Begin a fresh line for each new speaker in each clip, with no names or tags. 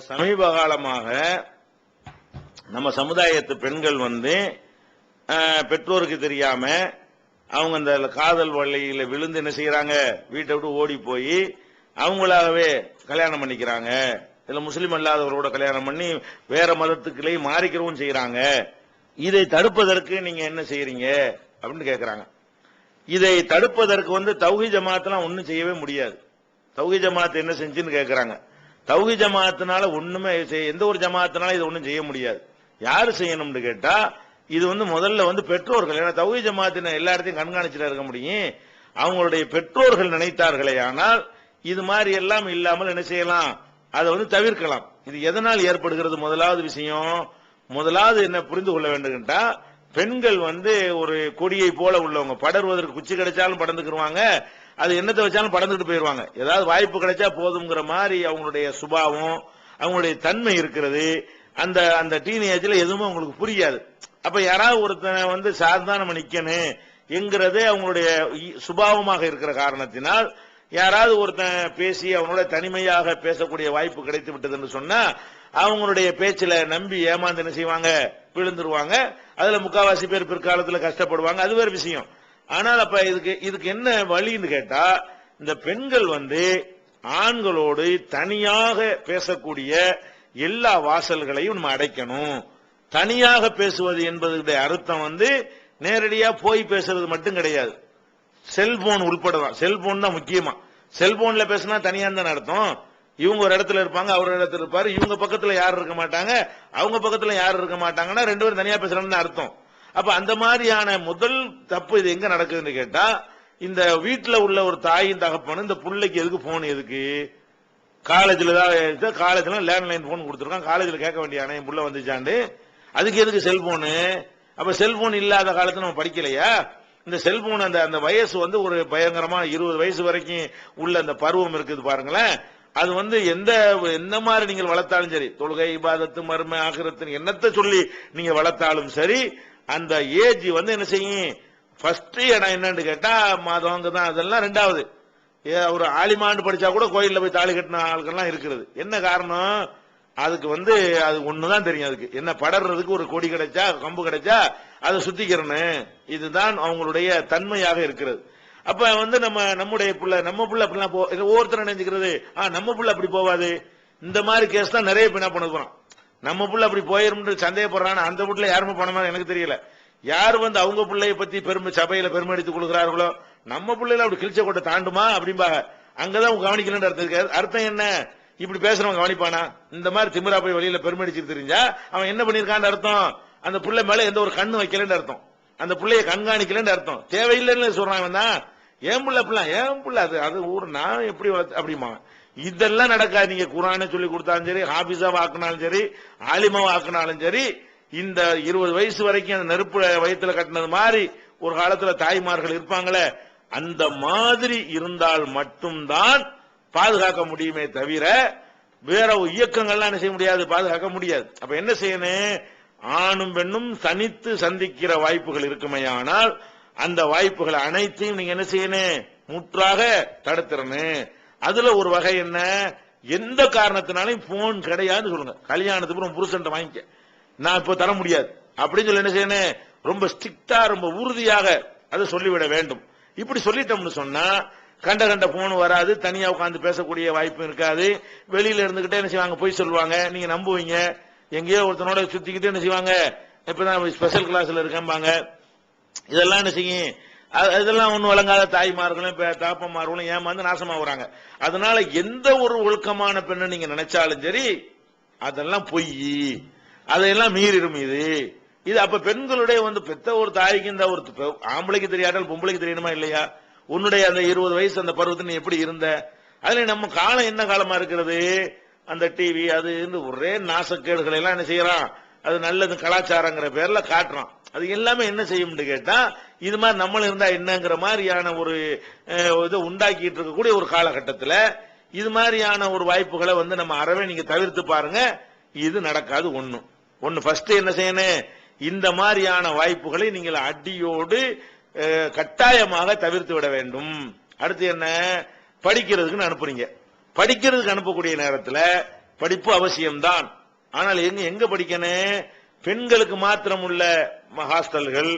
சமீப காலமாக நம்ம சமுதாயத்து பெண்கள் வந்து பெற்றோருக்கு தெரியாம அவங்க அந்த காதல் வழியில விழுந்து என்ன செய்யறாங்க? வீட்டை விட்டு ஓடி போய் அவங்களாகவே கல்யாணம் பண்ணிக்கிறாங்க. இதுல முஸ்லீம் அல்லாதவரோட கல்யாணம் பண்ணி வேற மதத்துக்களை மாறிக்கிறவும் செய்யறாங்க. இதை தடுப்பதற்கு நீங்க என்ன செய்யறீங்க? அப்படின்னு கேட்கறாங்க இதை தடுப்பதற்கு வந்து தௌஹி ஜமாத்லாம் ஒன்றும் செய்யவே முடியாது. தௌஹி ஜமாத் என்ன செஞ்சுன்னு கேட்கறாங்க தௌஹி ஜமாத்தினால ஒண்ணுமே செய்ய- எந்த ஒரு ஜமாத்தினால இது ஒண்ணும் செய்ய முடியாது. யாரு செய்யணும்னு கேட்டா இது வந்து முதல்ல வந்து பெற்றோர்கள். ஏன்னா தௌஹி ஜமாத்தின எல்லா இடத்தையும் கண்காணிச்சுட்டு இருக்க முடியும். அவங்களுடைய பெற்றோர்கள் நினைத்தார்களே ஆனால் இது மாதிரி எல்லாம் இல்லாமல் என்ன செய்யலாம்? அதை வந்து தவிர்க்கலாம். இது எதனால் ஏற்படுகிறது முதலாவது விஷயம்? முதலாவது என்ன புரிந்து கொள்ள வேண்டும்ட்டா பெண்கள் வந்து ஒரு கொடியை போல உள்ளவங்க. படர்வதற்கு குச்சி கிடைச்சாலும் படர்ந்துக்கிருவாங்க. அது என்னத்தை வச்சாலும் படந்துட்டு போயிருவாங்க. ஏதாவது வாய்ப்பு கிடைச்சா போதுங்கிற மாதிரி அவங்களுடைய சுபாவம் அவங்களுடைய தன்மை இருக்கிறது. அந்த அந்த டீனேஜ்ல எதுவுமே அவங்களுக்கு புரியாது. அப்ப யாராவது ஒருத்தனை வந்து சாதாரண நிக்கணும் என்கிறதே அவங்களுடைய சுபாவமாக இருக்கிற காரணத்தினால் யாராவது ஒருத்தன் பேசி அவனோட தனிமையாக பேசக்கூடிய வாய்ப்பு கிடைத்து விட்டதுன்னு சொன்னா அவங்களுடைய பேச்சில் நம்பி ஏமாந்து என்ன செய்வாங்க? விழுந்துருவாங்க. அதுல முக்காவாசி பேர் பிற்காலத்துல கஷ்டப்படுவாங்க. அது வேற விஷயம். ஆனால் அப்ப இதுக்கு இதுக்கு என்ன வழின்னு கேட்டா இந்த பெண்கள் வந்து ஆண்களோடு தனியாக பேசக்கூடிய எல்லா வாசல்களையும் நம்ம அடைக்கணும். தனியாக பேசுவது என்பதுடைய அர்த்தம் வந்து நேரடியா போய் பேசுறது மட்டும் கிடையாது. செல்போன் உள்படதான். செல்போன் தான் முக்கியமா. செல்போன்ல பேசினா தனியா தான் அர்த்தம்? இவங்க ஒரு இடத்துல இருப்பாங்க அவர் ஒரு இடத்துல இருப்பாரு. இவங்க பக்கத்துல யாரும் இருக்க மாட்டாங்க? அவங்க பக்கத்துல யாரும் இருக்க மாட்டாங்கன்னா ரெண்டு பேரும் தனியா பேசுறாங்கன்னு அர்த்தம். அப்ப அந்த மாதிரியான முதல் தப்பு இது எங்க நடக்குதுன்னு கேட்டா இந்த வீட்டுல உள்ள ஒரு தாயின் தகப்பனும் இந்த பிள்ளைக்கு எதுக்கு போன் எதுக்கு? காலேஜில் தான் காலேஜ்ல லேண்ட்லைன் போன் கொடுத்துருக்கான். காலேஜில் கேட்க வேண்டிய என் புள்ள வந்துச்சாண்டு. அதுக்கு எதுக்கு செல்போனு அப்ப செல்போன் இல்லாத காலத்துல நம்ம படிக்கலையா? இந்த செல்போன் அந்த அந்த வயசு வந்து ஒரு பயங்கரமா இருபது வயசு வரைக்கும் உள்ள அந்த பருவம் இருக்குது பாருங்களேன். அது வந்து எந்த எந்த மாதிரி நீங்கள் வளர்த்தாலும் சரி தொழுகை இபாதத்து மர்ம ஆகிரத்து என்னத்தை சொல்லி நீங்க வளர்த்தாலும் சரி அந்த ஏஜ் வந்து என்ன செய்யும்? ஃபர்ஸ்ட் இடம் என்னன்னு கேட்டா மாதவங்க தான் அதெல்லாம் ரெண்டாவது. ஏ, ஒரு ஆலிமாண்டு படிச்சா கூட கோயில்ல போய் தாலி கட்டின ஆளுக்கெல்லாம் இருக்கிறது. என்ன காரணம்? அதுக்கு வந்து அது ஒண்ணுதான் தெரியும் அதுக்கு. என்ன படர்றதுக்கு ஒரு கொடி கிடைச்சா கம்பு கிடைச்சா அதை சுத்திக்கிறனு. இதுதான் அவங்களுடைய தன்மையாக இருக்கிறது. அப்ப வந்து நம்ம நம்முடைய பிள்ளை நம்ம பிள்ளை அப்படிலாம் போ ஒவ்வொருத்தரும் நினைச்சுக்கிறது ஆ நம்ம பிள்ளை அப்படி போவாது. இந்த மாதிரி கேஸ் தான் நிறைய பின்னா என்ன பண்ண போறோம் நம்ம புள்ள அப்படி போயிரும்னு சந்தேகப்படுறான்னு அந்த வீட்டுல யாருமே போன எனக்கு தெரியல. யார் வந்து அவங்க பிள்ளைய பத்தி பெருமை சபையில பெருமை எடுத்துக் கொள்கிறார்களோ நம்ம பிள்ளைல அப்படி கிழிச்ச கொட்டை தாண்டுமா அப்படிம்பாங்க. அங்கதான் அவங்க கவனிக்கலன்னு அர்த்தம் இருக்கு அர்த்தம் என்ன? இப்படி பேசுறவன் கவனிப்பானா? இந்த மாதிரி திமிரா போய் வழியில பெருமை அடிச்சிட்டு தெரிஞ்சா அவன் என்ன பண்ணிருக்கான்னு அர்த்தம்? அந்த பிள்ளை மேல எந்த ஒரு கண்ணு வைக்கலன்னு அர்த்தம். அந்த பிள்ளைய கண்காணிக்கலன்னு அர்த்தம். தேவையில்லைன்னு சொல்றான் தான் ஏன் புள்ள அப்படிலாம்? ஏன் புள்ள? அது அது ஊர் நான் எப்படி வளர்த்து அப்படிமா இதெல்லாம் நடக்காது நீங்க குரானை சொல்லி கொடுத்தாலும் சரி ஹாபிஸா வாக்குனாலும் சரி ஆலிமா வாக்குனாலும் சரி இந்த இருபது வயசு வரைக்கும் அந்த நெருப்பு வயித்துல கட்டினது மாதிரி ஒரு காலத்துல தாய்மார்கள் இருப்பாங்களே அந்த மாதிரி இருந்தால் மட்டும்தான் பாதுகாக்க முடியுமே தவிர வேற இயக்கங்கள்லாம் என்ன செய்ய முடியாது பாதுகாக்க முடியாது. அப்ப என்ன செய்யணும்? ஆணும் பெண்ணும் தனித்து சந்திக்கிற வாய்ப்புகள் இருக்குமேயானால் அந்த வாய்ப்புகள் அனைத்தையும் நீங்க என்ன செய்யணும்? முற்றாக தடுத்துறணும் அதுல ஒரு வகை என்ன? எந்த காரணத்தினாலையும் போன் கிடையாதுன்னு சொல்லுங்க. கல்யாணத்துக்கு உன் புருஷன் வாங்கிக்க. நான் இப்ப தர முடியாது. அப்படின்னு சொல்லி என்ன செய்யணும் ரொம்ப ஸ்ட்ரிக்டா ரொம்ப உறுதியாக அதை சொல்லிவிட வேண்டும். இப்படி சொல்லிட்டோம்னு சொன்னா கண்ட கண்ட போன் வராது. தனியா உட்காந்து பேசக்கூடிய வாய்ப்பு இருக்காது. வெளியில இருந்துகிட்டே என்ன செய்வாங்க? போய் சொல்லுவாங்க. நீங்க நம்புவீங்க. எங்கேயோ ஒருத்தனோட சுத்திக்கிட்டே என்ன செய்வாங்க? இப்பதான் ஸ்பெஷல் கிளாஸ்ல இருக்கம்பாங்க. இதெல்லாம் என்ன செய்யும்? இதெல்லாம் ஒன்றும் வழங்காத தாய்மார்களும் இப்ப தாப்பமார்களும் ஏமாந்து நாசமா வராங்க அதனால எந்த ஒரு ஒழுக்கமான பெண்ணை நீங்க நினைச்சாலும் சரி அதெல்லாம் பொய். அதையெல்லாம் மீறிடும் இது. இது அப்ப பெண்களுடைய வந்து பெத்த ஒரு தாய்க்கு இந்த ஒரு ஆம்பளைக்கு தெரியாட்டால் பொம்பளைக்கு தெரியணுமா இல்லையா? உன்னுடைய அந்த இருபது வயசு அந்த பருவத்தில் நீ எப்படி இருந்த? அதுல நம்ம காலம் என்ன காலமா இருக்கிறது? அந்த டிவி அது ஒரே நாசக்கேடுகளை எல்லாம் என்ன செய்யறான்? அது நல்லது கலாச்சாரங்கிற பேர்ல காட்டுறான். அது எல்லாமே என்ன செய்யும்னு கேட்டா இது மாதிரி நம்மள இருந்தா என்னங்கிற மாதிரியான ஒரு இதை உண்டாக்கிட்டு இருக்கக்கூடிய ஒரு காலகட்டத்தில் இது மாதிரியான ஒரு வாய்ப்புகளை வந்து நம்ம அறவே நீங்க தவிர்த்து பாருங்க. இது நடக்காது ஒண்ணு. ஒன்று ஃபர்ஸ்ட் என்ன செய்யணும்? இந்த மாதிரியான வாய்ப்புகளை நீங்கள் அடியோடு கட்டாயமாக தவிர்த்து விட வேண்டும். அடுத்து என்ன? படிக்கிறதுக்குன்னு அனுப்புறீங்க. படிக்கிறதுக்கு அனுப்பக்கூடிய நேரத்தில் படிப்பு அவசியம்தான். ஆனால் எங்க எங்க படிக்கணும் பெண்களுக்கு மாத்திரம் உள்ள ஹாஸ்டல்கள்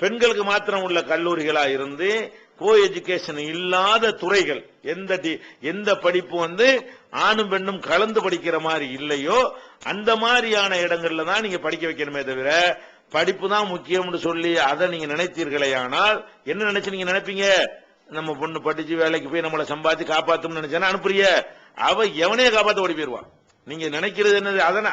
பெண்களுக்கு மாத்திரம் உள்ள கல்லூரிகளா இருந்து கோ எஜுகேஷன் இல்லாத துறைகள் எந்த எந்த படிப்பு வந்து ஆணும் பெண்ணும் கலந்து படிக்கிற மாதிரி இல்லையோ அந்த மாதிரியான இடங்கள்ல தான் நீங்க படிக்க வைக்கணுமே தவிர படிப்பு தான் முக்கியம்னு சொல்லி அதை நீங்க நினைத்தீர்களே ஆனால் என்ன நினைச்சு நீங்க நினைப்பீங்க? நம்ம பொண்ணு படிச்சு வேலைக்கு போய் நம்மளை சம்பாதிச்சு காப்பாத்தும்னு நினைச்சேன்னா அனுப்புறிய. அவ எவனையே காப்பாத்த ஓடி போயிருவான் நீங்க நினைக்கிறது என்னது? அதான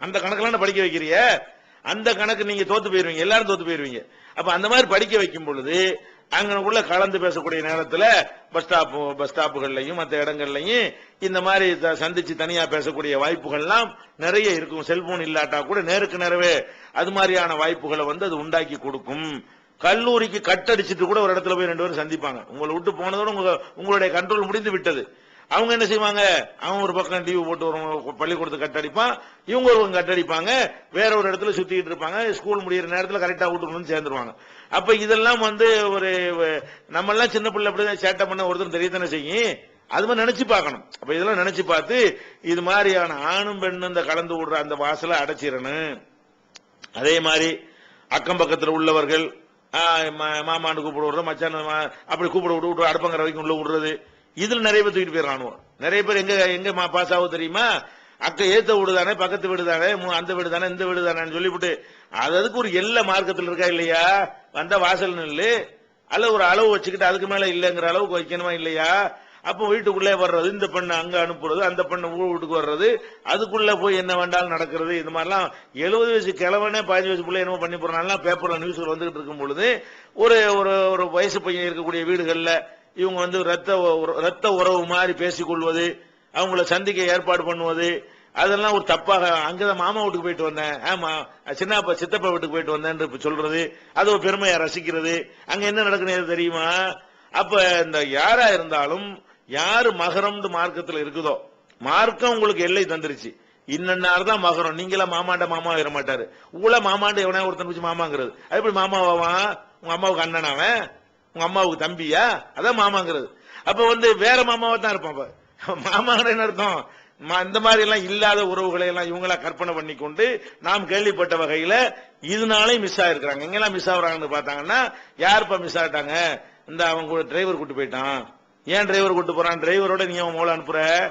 அந்த கணக்கெல்லாம் படிக்க வைக்கிறிய? அந்த கணக்கு நீங்க தோத்து போயிருவீங்க. எல்லாரும் தோத்து போயிருவீங்க. அப்ப அந்த மாதிரி படிக்க வைக்கும் பொழுது அங்கனக்குள்ள கலந்து பேசக்கூடிய நேரத்துல பஸ் ஸ்டாப் பஸ் ஸ்டாப்புகள்லையும் மற்ற இடங்கள்லையும் இந்த மாதிரி த- சந்திச்சு தனியா பேசக்கூடிய வாய்ப்புகள்லாம் நிறைய இருக்கும். செல்போன் இல்லாட்டா கூட நேருக்கு நேரவே அது மாதிரியான வாய்ப்புகளை வந்து அது உண்டாக்கி கொடுக்கும். கல்லூரிக்கு கட்டடிச்சிட்டு கூட ஒரு இடத்துல போய் ரெண்டு பேரும் சந்திப்பாங்க. உங்களை விட்டு போனதோட உங்களுடைய கண்ட்ரோல் முடிந்து விட்டது. அவங்க என்ன செய்வாங்க? அவன் ஒரு பக்கம் டிவி போட்டு ஒரு பள்ளிக்கூடத்துக்கு கட்டடிப்பான் இவங்க ஒரு பக்கம் கட்டடிப்பாங்க வேற ஒரு இடத்துல சுத்திட்டு இருப்பாங்க. ஸ்கூல் முடியிற நேரத்தில் கரெக்டா வீட்டுக்கு சேர்ந்துருவாங்க. அப்ப இதெல்லாம் வந்து ஒரு நம்ம எல்லாம் சின்ன பிள்ளை அப்படிதான் சேட்டை பண்ண ஒருத்தர் தெரியத்தானே செய்யும் அது மாதிரி நினைச்சு பார்க்கணும். அப்ப இதெல்லாம் நினைச்சு பார்த்து இது மாதிரியான ஆணும் பெண்ணும் இந்த கலந்து விடுற அந்த வாசலை அடைச்சிடணும். அதே மாதிரி அக்கம் பக்கத்தில் உள்ளவர்கள் மா- மாமான்னு கூப்பிட விடுறது மச்சான் அப்படி கூப்பிட விட்டு விட்டு அடுப்பங்கிற வரைக்கும் உள்ள விடுறது. இதுல நிறைய பேர் தூக்கிட்டு போயிடறானுவோ நிறைய பேர் எங்க எங்க பாஸ் ஆகும் தெரியுமா? அக்க ஏத்த வீடு தானே பக்கத்து வீடு தானே மு- அந்த வீடு தானே இந்த வீடு தானேன்னு சொல்லிவிட்டு அதுக்கு ஒரு எல்லை மார்க்கத்தில் இருக்கா இல்லையா? வந்த வாசல் நில்லு அல்ல ஒரு அளவு வச்சுக்கிட்டு அதுக்கு மேல இல்லைங்கிற அளவுக்கு வைக்கணுமா இல்லையா? அப்போ வீட்டுக்குள்ளே வர்றது இந்த பெண்ணு அங்க அனுப்புறது அந்த பெண்ணு ஊர் வீட்டுக்கு வர்றது அதுக்குள்ள போய் என்ன வேண்டாலும் நடக்கிறது இது மாதிரிலாம் எழுபது வயசு கிழவனே பதினஞ்சு வயசு பிள்ளை என்னமோ பண்ணி போறாங்க பேப்பர்ல நியூஸ்ல வந்துகிட்டு இருக்கும் பொழுது ஒரு ஒரு ஒரு வயசு பையன் இருக்கக்கூடிய வீடுகள்ல இவங்க வந்து ரத்த ரத்த உறவு மாதிரி பேசிக்கொள்வது அவங்கள சந்திக்க ஏற்பாடு பண்ணுவது அதெல்லாம் ஒரு தப்பாக அங்கதான் மாமா வீட்டுக்கு போயிட்டு வந்தேன். ஆமா சின்னப்பா சித்தப்பா வீட்டுக்கு போயிட்டு வந்தேன் சொல்றது அது ஒரு பெருமையா ரசிக்கிறது. அங்க என்ன நடக்குது தெரியுமா? அப்ப இந்த யாரா இருந்தாலும் யாரு மகரம்னு மார்க்கத்துல இருக்குதோ மார்க்கம் உங்களுக்கு எல்லை தந்துருச்சு. இன்னன்னார் தான் மகரம். நீங்களா மாமாண்ட மாமா வர மாட்டாரு. உங்கள மாமாண்ட எவனா ஒருத்தன் வச்சு மாமாங்கிறது? அது எப்படி மாமாவான் உங்க அம்மாவுக்கு அண்ணன் அவன் உங்க அம்மாவுக்கு தம்பியா? அதான் மாமாங்கிறது. அப்ப வந்து வேற மாமாவா தான் இருப்பான் மாமா மாமாங்கிற என்ன அர்த்தம்? மா- இந்த மாதிரி எல்லாம் இல்லாத உறவுகளை எல்லாம் இவங்களா கற்பனை பண்ணி கொண்டு நாம் கேள்விப்பட்ட வகையில இதனாலே மிஸ் ஆயிருக்கிறாங்க. எங்கெல்லாம் மிஸ் ஆகுறாங்கன்னு பார்த்தாங்கன்னா யாருப்பா மிஸ் ஆகிட்டாங்க இந்த அவன் கூட டிரைவர் கூட்டு போயிட்டான். ஏன் டிரைவர் கூட்டு போறான்? டிரைவரோட நீ அவன் மூளை அனுப்புற?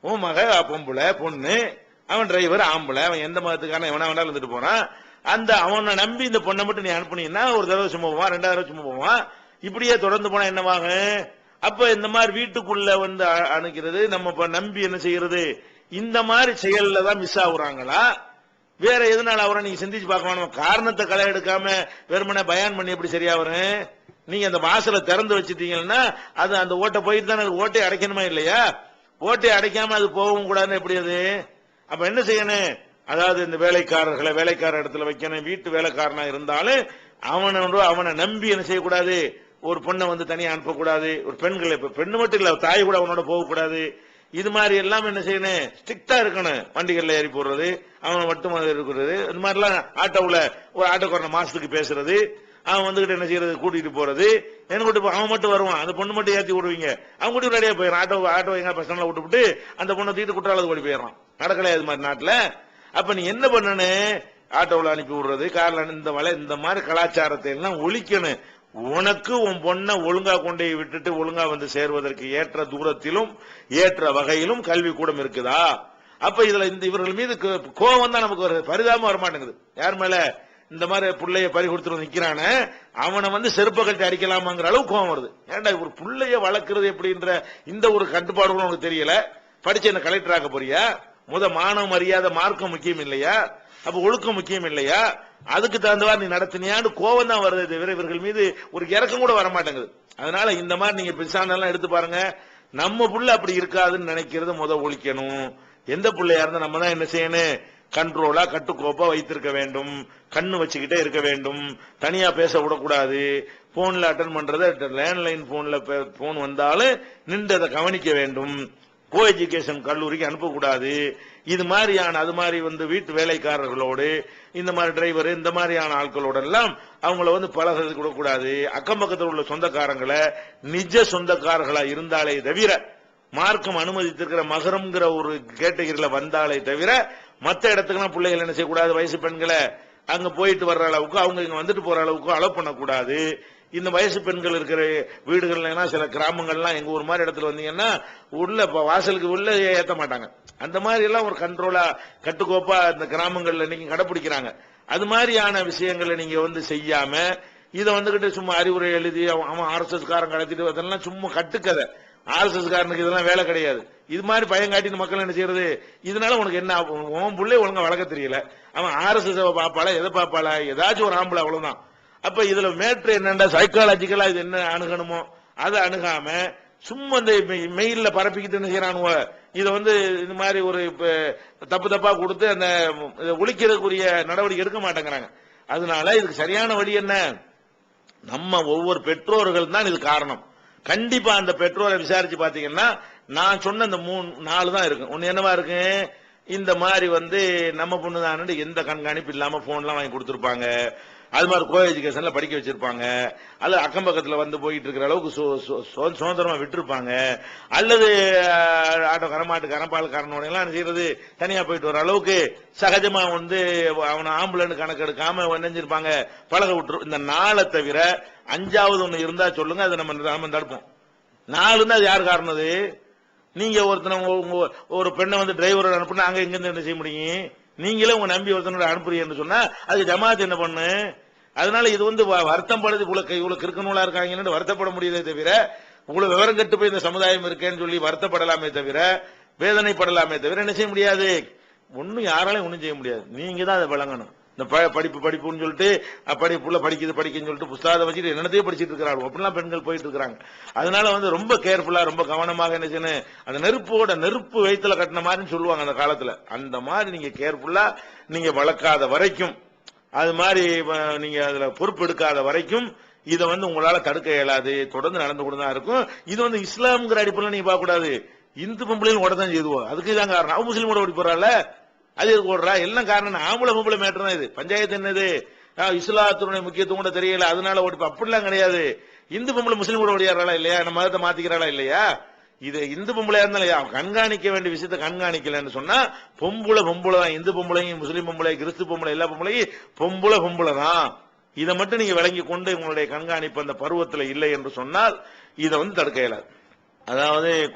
உன் மக பொம்பளை பொண்ணு அவன் டிரைவர் ஆம்பளை அவன் எந்த மதத்துக்கான எவனா வேணாலும் இருந்துட்டு போறான். அந்த அவனை நம்பி இந்த பொண்ணை மட்டும் நீ அனுப்புனீங்கன்னா ஒரு தடவை சும்மா போவான் ரெண்டாவது தடவை சும்மா போவான். இப்படியே தொடர்ந்து போனா என்னவாகும் அப்ப இந்த மாதிரி வீட்டுக்குள்ள வந்து அ- அணுகிறது நம்ம இப்ப நம்பி என்ன செய்யறது இந்த மாதிரி செயல்ல தான் மிஸ் ஆகுறாங்களா? வேற எதனால அவரை நீங்க சிந்திச்சு பார்க்க வேணும்? காரணத்தை களை எடுக்காம வெறுமனே பயான் பண்ணி எப்படி சரியா வரும் நீங்க அந்த வாசலை திறந்து வச்சுட்டீங்கன்னா அது அந்த ஓட்டை போயிட்டு தானே ஓட்டை அடைக்கணுமா இல்லையா? ஓட்டை அடைக்காம அது போகவும் கூடாதுன்னு எப்படி அது? அப்ப என்ன செய்யணும்? அதாவது இந்த வேலைக்காரர்களை வேலைக்கார இடத்துல வைக்கணும். வீட்டு வேலைக்காரனா இருந்தாலும் அவனை அவனை நம்பி என்ன செய்யக்கூடாது? ஒரு பொண்ணை வந்து தனியாக அனுப்பக்கூடாது ஒரு பெண்களை இப்போ பெண்ணு மட்டும் இல்லை தாய் கூட அவனோட போகக்கூடாது. இது மாதிரி எல்லாம் என்ன செய்யணும்? ஸ்ட்ரிக்டா இருக்கணும். வண்டிகள்ல ஏறி போடுறது அவன் மட்டும் அது இருக்கிறது. இந்த மாதிரிலாம் ஆட்டோவில் ஒரு ஆட்டோக்காரன மாசத்துக்கு பேசுறது. அவன் வந்துகிட்டு என்ன செய்யறது? கூட்டிட்டு போறது. என்ன கூட்டு போ- அவன் மட்டும் வருவான். அந்த பொண்ணு மட்டும் ஏற்றி விடுவீங்க. அவன் கூட்டி ரெடியா போயிடும் ஆட்டோ ஆட்டோ எங்க பசங்களை விட்டு விட்டுவிட்டு அந்த பொண்ணை தீட்டு குற்றாலத்துக்கு ஓடி போயிடறான். நடக்கலையா இது மாதிரி நாட்டில்? அப்ப நீ என்ன பண்ணனு ஆட்டோவில் அனுப்பி விடுறது காரில் அனு- இந்த வலை இந்த மாதிரி கலாச்சாரத்தை எல்லாம் ஒழிக்கணும். உனக்கு உன் பொண்ணை ஒழுங்கா கொண்டு விட்டுட்டு ஒழுங்கா வந்து சேர்வதற்கு ஏற்ற தூரத்திலும் ஏற்ற வகையிலும் கல்வி கூடம் இருக்குதா? அப்ப இதுல இந்த இவர்கள் மீது கோ- கோபம் தான் நமக்கு ஒரு பரிதாபம் வர மாட்டேங்குது யார் மேல இந்த மாதிரி பிள்ளைய பறி கொடுத்துட்டு நிக்கிறான அவனை வந்து செருப்ப கட்டி அடிக்கலாமாங்கிற அளவு கோபம் வருது. ஏன்டா ஒரு பிள்ளைய வளர்க்கறது எப்படின்ற இந்த ஒரு கட்டுப்பாடு உனக்கு தெரியல? படிச்சு என்ன கலெக்டர் ஆக போறியா? முத மானவ மரியாதை மார்க்கம் முக்கியம் இல்லையா? அப்ப ஒழுக்கம் முக்கியம் இல்லையா? அதுக்கு தகுந்தவா நீ நடத்தினியான்னு கோவம் தான் வருது தவிர இவர்கள் மீது ஒரு இறக்கம் கூட வர மாட்டேங்குது அதனால இந்த மாதிரி நீங்க பிசானெல்லாம் எடுத்து பாருங்க. நம்ம புள்ள அப்படி இருக்காதுன்னு நினைக்கிறது முத ஒழிக்கணும். எந்த பிள்ளையா இருந்தா நம்ம தான் என்ன செய்யணும்? கண்ட்ரோலா கட்டுக்கோப்பா வைத்திருக்க வேண்டும். கண்ணு வச்சுக்கிட்டே இருக்க வேண்டும். தனியா பேச விடக்கூடாது. போன்ல அட்டன் பண்றத லேண்ட்லைன் போன்ல போன் வந்தாலும் நின்று அதை கவனிக்க வேண்டும். கோ எஜுகேஷன் கல்லூரிக்கு அனுப்பக்கூடாது. இது மாதிரியான அது மாதிரி வந்து வீட்டு வேலைக்காரர்களோடு இந்த மாதிரி டிரைவர் இந்த மாதிரியான ஆட்களோட எல்லாம் அவங்கள வந்து பழகிறது கூடாது. அக்கம் பக்கத்தில் உள்ள சொந்தக்காரங்களை நிஜ சொந்தக்காரர்களா இருந்தாலே தவிர மார்க்கம் அனுமதித்திருக்கிற மகரம்ங்கிற ஒரு கேட்டகரியில வந்தாலே தவிர மற்ற இடத்துக்குலாம் பிள்ளைகள் என்ன செய்யக்கூடாது? வயசு பெண்களை அங்க போயிட்டு வர்ற அளவுக்கு அவங்க இங்க வந்துட்டு போற அளவுக்கு அலோ பண்ணக்கூடாது. இந்த வயசு பெண்கள் இருக்கிற வீடுகள்லாம் சில கிராமங்கள்லாம் எங்க ஊர் மாதிரி இடத்துல வந்தீங்கன்னா உள்ள இப்ப வாசலுக்கு உள்ள ஏற்ற மாட்டாங்க. அந்த மாதிரி எல்லாம் ஒரு கண்ட்ரோலா கட்டுக்கோப்பா இந்த கிராமங்கள்ல நீங்க கடைபிடிக்கிறாங்க. அது மாதிரியான விஷயங்களை நீங்க வந்து செய்யாம இதை வந்துகிட்டு சும்மா அறிவுரை எழுதி அவன் அவன் ஆர்எஸ்எஸ் காரன் கடத்திட்டு அதெல்லாம் சும்மா கட்டுக்கதை. ஆர்எஸ்எஸ் காரனுக்கு இதெல்லாம் வேலை கிடையாது. இது மாதிரி பயங்காட்டி இந்த மக்கள் என்ன செய்யறது? இதனால உனக்கு என்ன ஆகும்? உன் பிள்ளை ஒழுங்கா வளர்க்க தெரியல. அவன் ஆர்எஸ்எஸ் பாப்பாளா? எதை பாப்பாளா? ஏதாச்சும் ஒரு ஆம்பளை அவ்வளவுதான். அப்ப இதுல மேட்ரு என்னண்டா? சைக்காலஜிக்கலா இது என்ன அணுகணுமோ? அதை அணுகாம சும்மா இந்த மெ- மெயில்ல பரப்பிக்கிட்டு என்ன செய்யறானுவ இதை வந்து இந்த மாதிரி ஒரு தப்பு தப்பா கொடுத்து அந்த ஒழிக்கிறதுக்குரிய நடவடிக்கை எடுக்க மாட்டேங்கிறாங்க. அதனால இதுக்கு சரியான வழி என்ன? நம்ம ஒவ்வொரு பெற்றோர்கள் தான் இது காரணம். கண்டிப்பா அந்த பெற்றோரை விசாரிச்சு பாத்தீங்கன்னா நான் சொன்ன இந்த மூணு நாலு தான் இருக்கு. ஒன்னு என்னவா இருக்கு? இந்த மாதிரி வந்து நம்ம பொண்ணுதான் எந்த கண்காணிப்பு இல்லாம போன்லாம் வாங்கி கொடுத்துருப்பாங்க. அது மாதிரி கோ எஜுகேஷன்ல படிக்க வச்சிருப்பாங்க. அல்லது அக்கம் பக்கத்துல வந்து போயிட்டு இருக்கிற அளவுக்கு சு- சுதந்திரமா விட்டுருப்பாங்க. அல்லது ஆட்டோ கரமாட்டு கரம்பால் எல்லாம் என்ன செய்யறது? தனியா போயிட்டு வர அளவுக்கு சகஜமா வந்து அவனை ஆம்புலன்னு கணக்கெடுக்காம நினைஞ்சிருப்பாங்க பழக விட்டுரு. இந்த நாளை தவிர அஞ்சாவது ஒண்ணு இருந்தா சொல்லுங்க அதை நம்ம நம்ம தடுப்போம். நாலுன்னா அது யார் காரணம் அது நீங்க ஒருத்தனை ஒரு பெண்ணை வந்து டிரைவர் அனுப்புனா அங்க எங்க இருந்து என்ன செய்ய முடியும்? நீங்களே உங்க நம்பி ஒருத்தனோட அனுப்புறீங்கன்னு சொன்னா அது ஜமாத் என்ன பண்ணு? அதனால இது வந்து வ- வருத்தம் படுது. இவ்வளவு இவ்வளவு கிறுக்கணுலா இருக்காங்கன்னு வருத்தப்பட முடியதே தவிர இவ்வளவு விவரம் கெட்டு போய் இந்த சமுதாயம் இருக்கேன்னு சொல்லி வருத்தப்படலாமே தவிர வேதனைப்படலாமே தவிர என்ன செய்ய முடியாது? ஒன்னும் யாராலையும் ஒன்றும் செய்ய முடியாது. நீங்க தான் அதை விளங்கணும். இந்த ப- படிப்பு படிப்புன்னு சொல்லிட்டு அஹ், படிப்புள்ள படிக்குது படிக்குன்னு சொல்லிட்டு புஸ்தகத்தை வச்சுட்டு என்னத்தையும் படிச்சுட்டு இருக்கிறாங்க. அப்படிலாம் பெண்கள் போயிட்டு இருக்கிறாங்க. அதனால வந்து ரொம்ப கேர்ஃபுல்லா ரொம்ப கவனமாக என்ன அந்த நெருப்போட நெருப்பு வயிற்றுல கட்டின மாதிரின்னு சொல்லுவாங்க அந்த காலத்துல. அந்த மாதிரி நீங்க கேர்ஃபுல்லா நீங்க வளர்க்காத வரைக்கும் அது மாதிரி நீங்க அதுல பொறுப்பு எடுக்காத வரைக்கும் இதை வந்து உங்களால தடுக்க இயலாது. தொடர்ந்து நடந்து கொண்டு தான் இருக்கும். இது வந்து இஸ்லாம்ங்கிற அடிப்படையில் நீங்க பார்க்க கூடாது இந்து பொம்பளையும் ஓட தான் செய்துவோம் அதுக்கு தான் காரணம். அவன் முஸ்லீமோட ஓடி போறாள் அது போடுறா எல்லாம் காரணம். என்ன? ஆம்பளை பொம்பளை மேட்டர் தான் இது. பஞ்சாயத்து என்னது? ஆ, இஸ்லாத்தினுடைய முக்கியத்துவம் கூட தெரியல. அதனால ஓடி அப்படிலாம் கிடையாது. இந்து பொம்பளை முஸ்லீம் கூட ஓடியாரா இல்லையா? நம்ம மதத்தை மாத்திக்கிறாளா இல்லையா? இது இந்து பொம்பளையா இருந்தாலும் கண்காணிக்க வேண்டிய விஷயத்தை கண்காணிக்கலன்னு சொன்னா பொம்பளை பொம்பளை தான். இந்து பொம்பளையும் முஸ்லீம் பொம்பளை கிறிஸ்து பொம்பளை எல்லா பொம்பளையும் பொம்பளை பொம்பளை தான். இதை மட்டும் நீங்க விளங்கி கொண்டு உங்களுடைய கண்காணிப்பு அந்த பருவத்தில் இல்லை என்று சொன்னால் இதை வந்து தடுக்க இயலாது. அதாவது